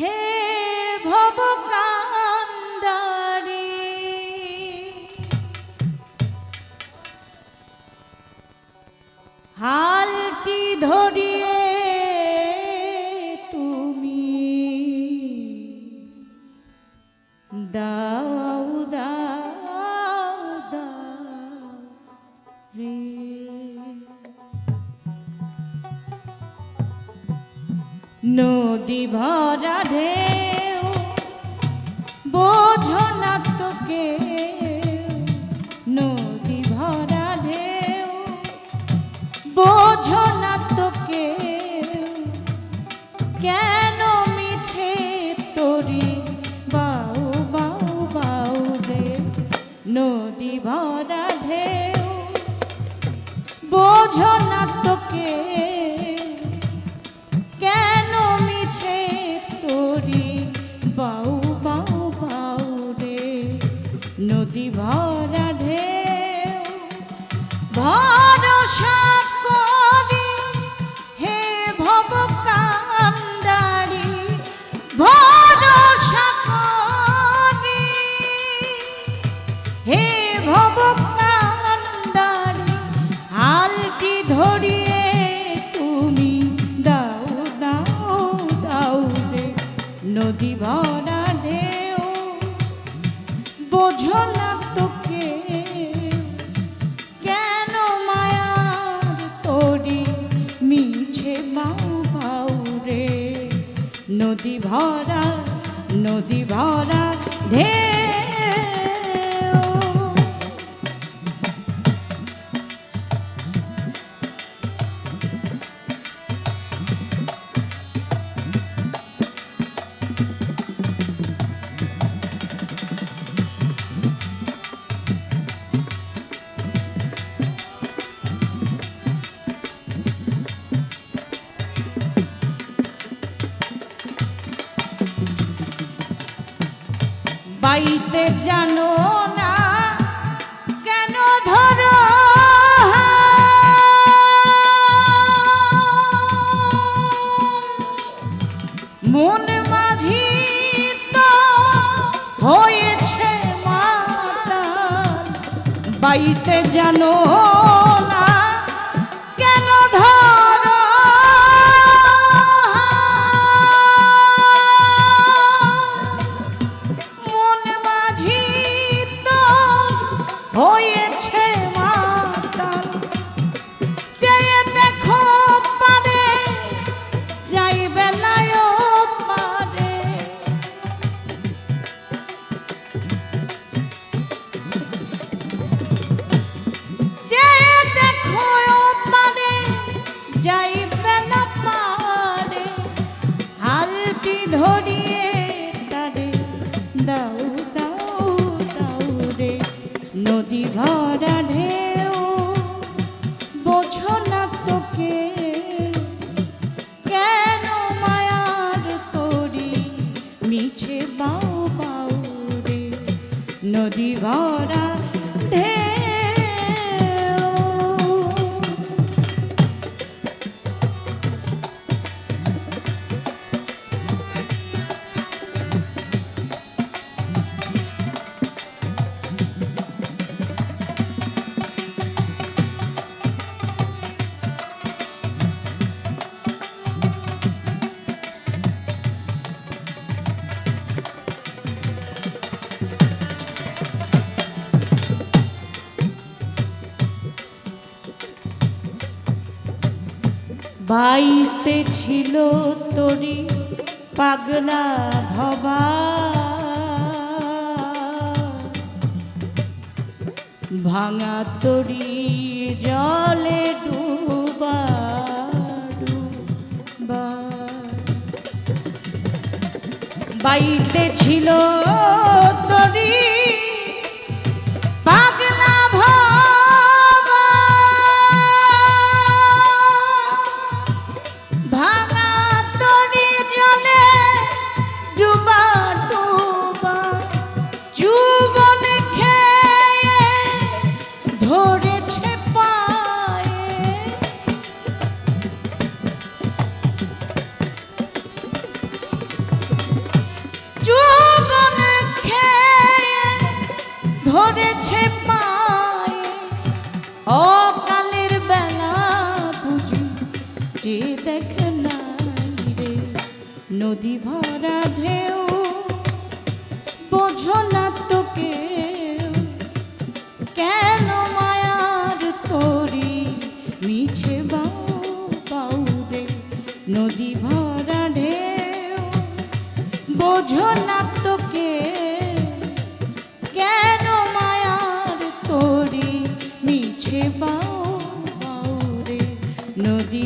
হে হালটি ধরিয়ে তুমি দাও দাও দাও রে। নদী ভরা ঢেউ, বোঝো না তোকে, নদী ভরা ঢেউ, বোঝো না তোকে, কেন মিছে তোরি বাউ বাউ বাউ রে? নদী ভরা ঢেউ, বোঝো না নদী ভরা নদী ভরা ঢেউ বাইতে জানো না কেন ধরো মন মাঝি তো হয়েছে মাতাল। বাইতে জানো বাইতে ছিল তরি পাগলা ভবা ভাঙা তরি জলে ডুবা বাইতে ছিল তরি নদী ভরা ঢেউ, বোঝো না তো কেউ কেন মায়ার তরি মিছে বাউ রে নদী ভরা ঢেউ, বোঝো না তো কেউ কেন মায়ার তরি মিছে বাউ রে নদী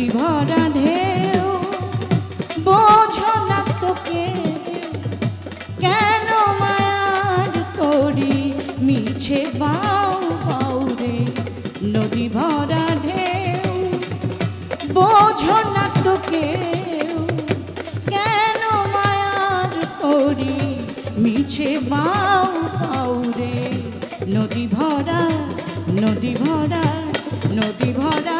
নদী ভরা ঢেউ, বোঝো না তোকে, কেন মায়ার তরি মিছে বাউ বাউ রে? নদী ভরা ঢেউ, বোঝো না তোকে, কেন মায়ার তরি মিছে বাউ বাউ রে? নদী ভরা নদী ভরা নদী ভরা